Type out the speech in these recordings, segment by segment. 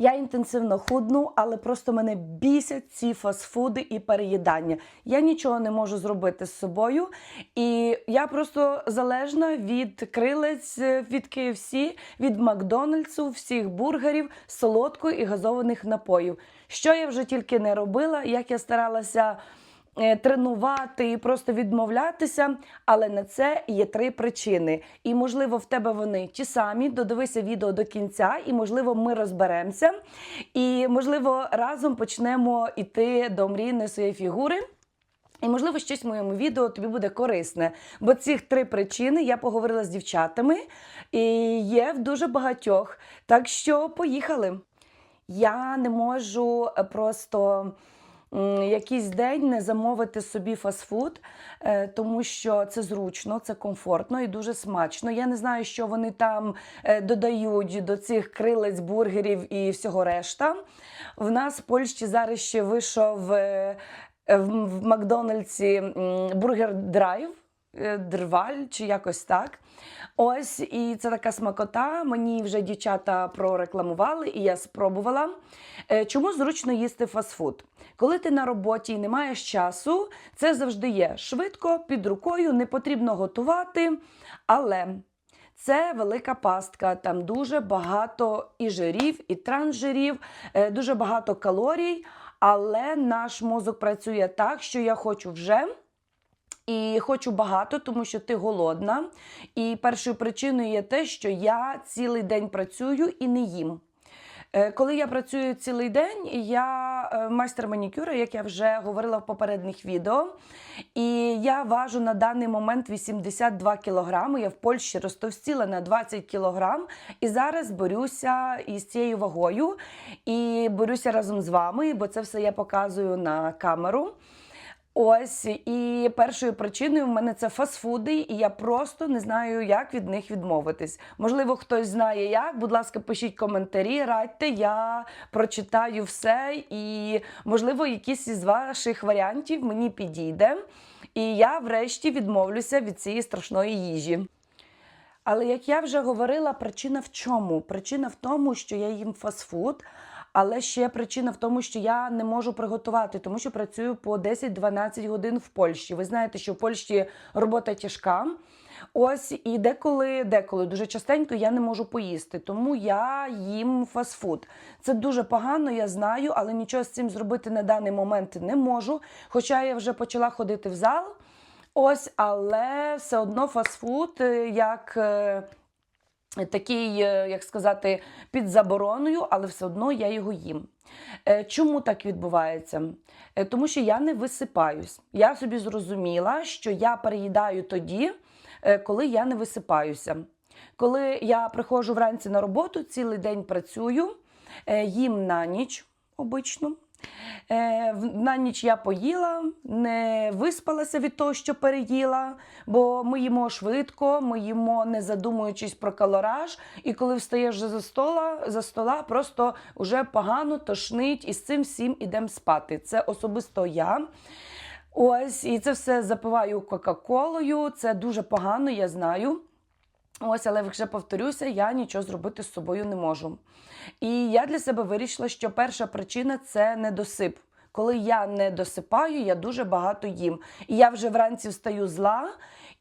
Я інтенсивно худну, але просто мене бісять ці фастфуди і переїдання. Я нічого не можу зробити з собою, і я просто залежна від крилець, е, від KFC, від Макдональдсу, всіх бургерів, солодкої і газованих напоїв. Що я вже тільки не робила, як я старалася тренувати і просто відмовлятися, але на це є три причини. І можливо, в тебе вони ті самі. Додивися відео до кінця, і можливо, ми розберемося. І можливо, разом почнемо йти до мрійної своєї фігури. І, можливо, щось в моєму відео тобі буде корисне. Бо цих три причини я поговорила з дівчатами і є в дуже багатьох. Так що поїхали. Я не можу е, просто якийсь день не замовити собі фастфуд, е, тому що це зручно, це комфортно і дуже смачно. Я не знаю, що вони там е, додають до цих крилець, бургерів і всього решта. В нас в Польщі зараз ще вийшов е, в Макдональдсі бургер драйв. Е, Дрваль чи якось так. Ось, і це така смакота. Мені вже дівчата прорекламували, і я спробувала. Е, Чому зручно їсти фастфуд? Коли ти на роботі і не маєш часу, це завжди є швидко, під рукою, не потрібно готувати. Але це велика пастка, там дуже багато і жирів, і трансжирів, е, дуже багато калорій. Але наш мозок працює так, що я хочу вже. І хочу багато, тому що ти голодна. І першою причиною є те, що я цілий день працюю і не їм. Е, Коли я працюю цілий день, я е, майстер манікюра, як я вже говорила в попередніх відео. І я важу на даний момент 82 кілограми. Я в Польщі розтовстіла на 20 кілограм. І зараз борюся із цією вагою. І борюся разом з вами, бо це все я показую на камеру. Ось і першою причиною в мене це фастфуди, і я просто не знаю, як від них відмовитись. Можливо, хтось знає як. Будь ласка, пишіть коментарі, радьте, я прочитаю все, і можливо, якийсь із ваших варіантів мені підійде. І я врешті відмовлюся від цієї страшної їжі. Але як я вже говорила, причина в чому? Причина в тому, що я їм фастфуд. Але ще причина в тому, що я не можу приготувати, тому що працюю по 10-12 годин в Польщі. Ви знаєте, що в Польщі робота тяжка. Ось і деколи, деколи дуже частенько я не можу поїсти, тому я їм фастфуд. Це дуже погано, я знаю, але нічого з цим зробити на даний момент не можу. Хоча я вже почала ходити в зал. Ось, але все одно фастфуд е, як. Такий, е, як сказати, під забороною, але все одно я його їм. Е, Чому так відбувається? Е, Тому що я не висипаюсь. Я собі зрозуміла, що я переїдаю тоді, коли я не висипаюся. Коли я приходжу вранці на роботу, цілий день працюю, їм на ніч обично. Е, На ніч я поїла, не виспалася від того, що переїла, бо ми їмо швидко, ми їмо не задумуючись про калораж. І коли встаєш за стола, за стола, просто вже погано тошнить, і з цим всім ідемо спати. Це особисто я. Ось, і це все запиваю Кока-Колою. Це дуже погано, я знаю. Ось, але вже повторюся, я нічого зробити з собою не можу. І я для себе вирішила, що перша причина це недосип. Коли я не досипаю, я дуже багато їм. І я вже вранці встаю зла,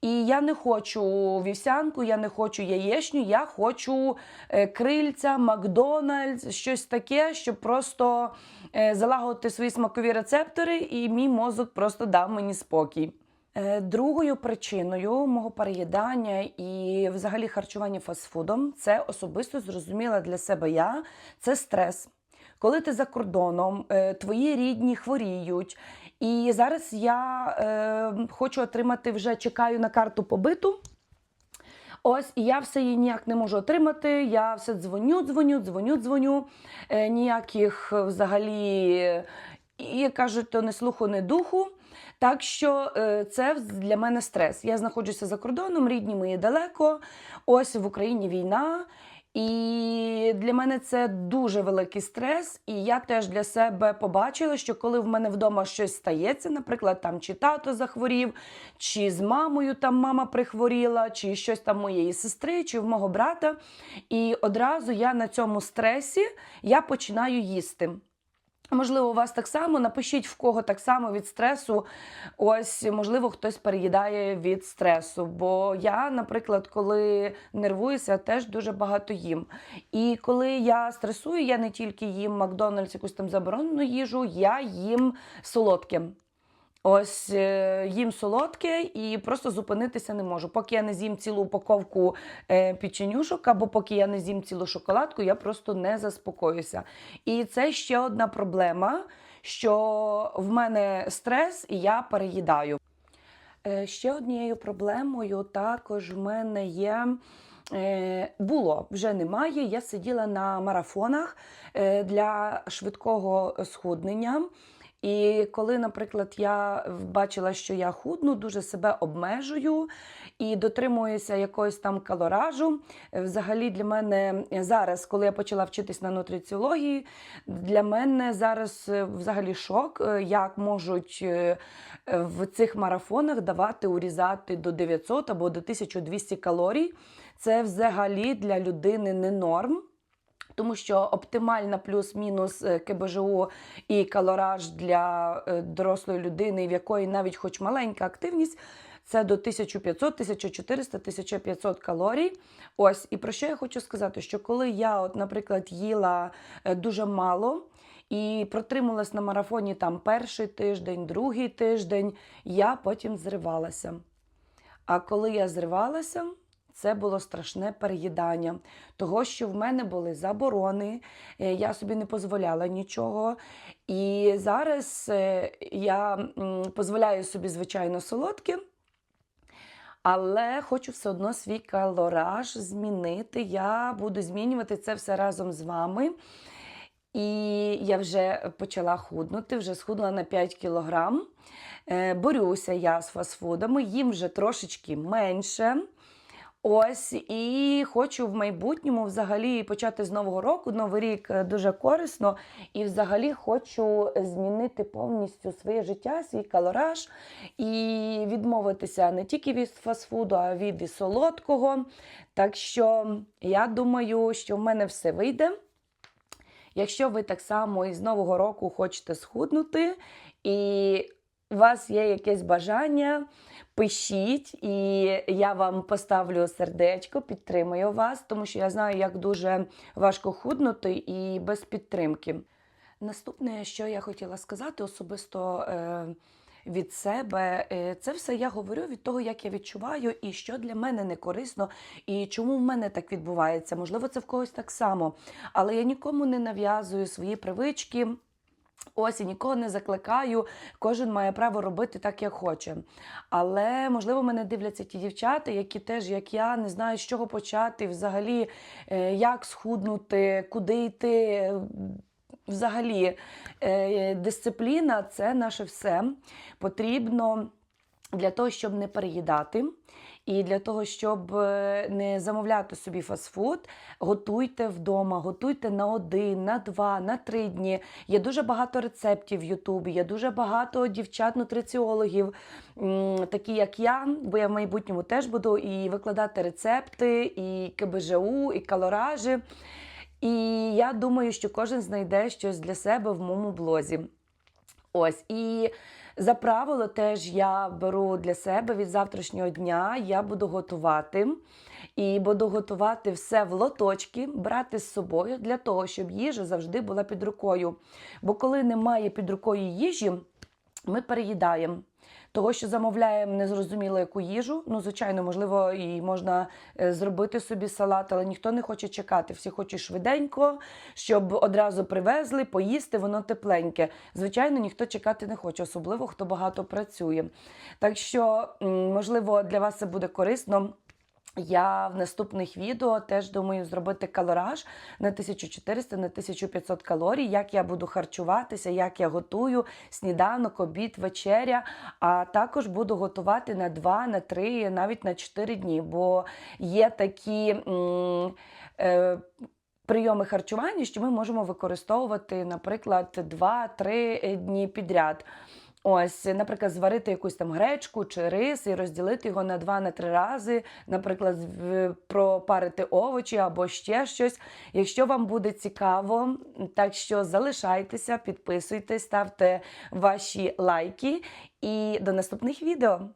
і я не хочу вівсянку, я не хочу яєчню, я хочу е, крильця, Макдональдс, щось таке, щоб просто е, залагодити свої смакові рецептори, і мій мозок просто дав мені спокій. Е, Другою причиною мого переїдання і взагалі харчування фастфудом це особисто зрозуміла для себе я це стрес. Коли ти за кордоном, е, твої рідні хворіють. І зараз я е, хочу отримати вже чекаю на карту побиту. Ось, і я все її ніяк не можу отримати. Я все дзвоню, дзвоню, дзвоню, дзвоню. Е, ніяких е, взагалі, і кажуть, то не слуху, не духу. Так що е, це для мене стрес. Я знаходжуся за кордоном, рідні мої далеко. Ось в Україні війна. І для мене це дуже великий стрес. І я теж для себе побачила, що коли в мене вдома щось стається, наприклад, там чи тато захворів, чи з мамою там мама прихворіла, чи щось там моєї сестри, чи в мого брата. І одразу я на цьому стресі я починаю їсти. Можливо, у вас так само. Напишіть, в кого так само від стресу. Ось, можливо, хтось переїдає від стресу. Бо я, наприклад, коли нервуюся, теж дуже багато їм. І коли я стресую, я не тільки їм Макдональдс, якусь там заборонену їжу, я їм солодке. Ось е, їм солодке і просто зупинитися не можу. Поки я не з'їм цілу упаковку е, печенюшок, або поки я не з'їм цілу шоколадку, я просто не заспокоюся. І це ще одна проблема, що в мене стрес і я переїдаю. Е, Ще однією проблемою також в мене є. Було вже немає. Я сиділа на марафонах для швидкого схуднення. І коли, наприклад, я бачила, що я худну, дуже себе обмежую і дотримуюся якогось там калоражу. е, Взагалі для мене зараз, коли я почала вчитись на нутриціології, для мене зараз е, взагалі шок, е, як можуть е, е, в цих марафонах давати урізати до 900 або до 1200 калорій. Це взагалі для людини не норм. Тому що оптимальна плюс-мінус е, КБЖУ і калораж для е, дорослої людини, в якої навіть хоч маленька активність, це до 1500, 1400, 1500 калорій. Ось і про що я хочу сказати, що коли я, от, наприклад, їла е, дуже мало. І протрималась на марафоні там перший тиждень, другий тиждень, я потім зривалася. А коли я зривалася, це було страшне переїдання, того, що в мене були заборони, е, я собі не дозволяла нічого. І зараз е, я дозволяю собі, звичайно, солодке. Але хочу все одно свій калораж змінити. Я буду змінювати це все разом з вами. І я вже почала худнути, вже схудла на 5 кілограм. Е, Борюся я з фастфудами, їм вже трошечки менше. Ось і хочу в майбутньому взагалі почати з нового року. Новий рік е, дуже корисно, і взагалі хочу змінити повністю своє життя, свій калораж і відмовитися не тільки від фастфуду, а від і солодкого. Так що я думаю, що в мене все вийде. Якщо ви так само із нового року хочете схуднути, і у вас є якесь бажання, пишіть, і я вам поставлю сердечко, підтримую вас, тому що я знаю, як дуже важко худнути і без підтримки. Наступне, що я хотіла сказати, особисто. Е- від себе. Е, Це все я говорю від того, як я відчуваю, і що для мене не корисно, і чому в мене так відбувається. Можливо, це в когось так само. Але я нікому не нав'язую свої привички. Ось і нікого не закликаю, кожен має право робити так, як хоче. Але можливо мене дивляться ті дівчата, які теж, як я, не знають, з чого почати, взагалі, е, як схуднути, куди йти. Взагалі, е, дисципліна це наше все. Потрібно для того, щоб не переїдати. І для того, щоб е, не замовляти собі фастфуд, готуйте вдома, готуйте на один, на два, на три дні. Є дуже багато рецептів в Ютубі, є дуже багато дівчат-нутриціологів, такі як я, бо я в майбутньому теж буду і викладати рецепти, і КБЖУ, і калоражі. І я думаю, що кожен знайде щось для себе в моєму блозі. Ось і за правило теж я беру для себе від завтрашнього дня. Я буду готувати і буду готувати все в лоточки, брати з собою для того, щоб їжа завжди була під рукою. Бо коли немає під рукою їжі, ми переїдаємо. Того, що замовляємо незрозуміло яку їжу. Ну, звичайно, можливо, і можна е, зробити собі салат, але ніхто не хоче чекати. Всі хочуть швиденько, щоб одразу привезли, поїсти, воно тепленьке. Звичайно, ніхто чекати не хоче, особливо хто багато працює. Так що, можливо, для вас це буде корисно. Я в наступних відео теж думаю зробити калораж на 1400 на 1500 калорій, як я буду харчуватися, як я готую сніданок, обід, вечеря. А також буду готувати на 2, на 3, навіть на 4 дні. Бо є такі е, прийоми харчування, що ми можемо використовувати, наприклад, 2-3 дні підряд. Ось, наприклад, зварити якусь там гречку чи рис і розділити його на 2-3 рази, наприклад, пропарити овочі або ще щось. Якщо вам буде цікаво, так що залишайтеся, підписуйтесь, ставте ваші лайки і до наступних відео.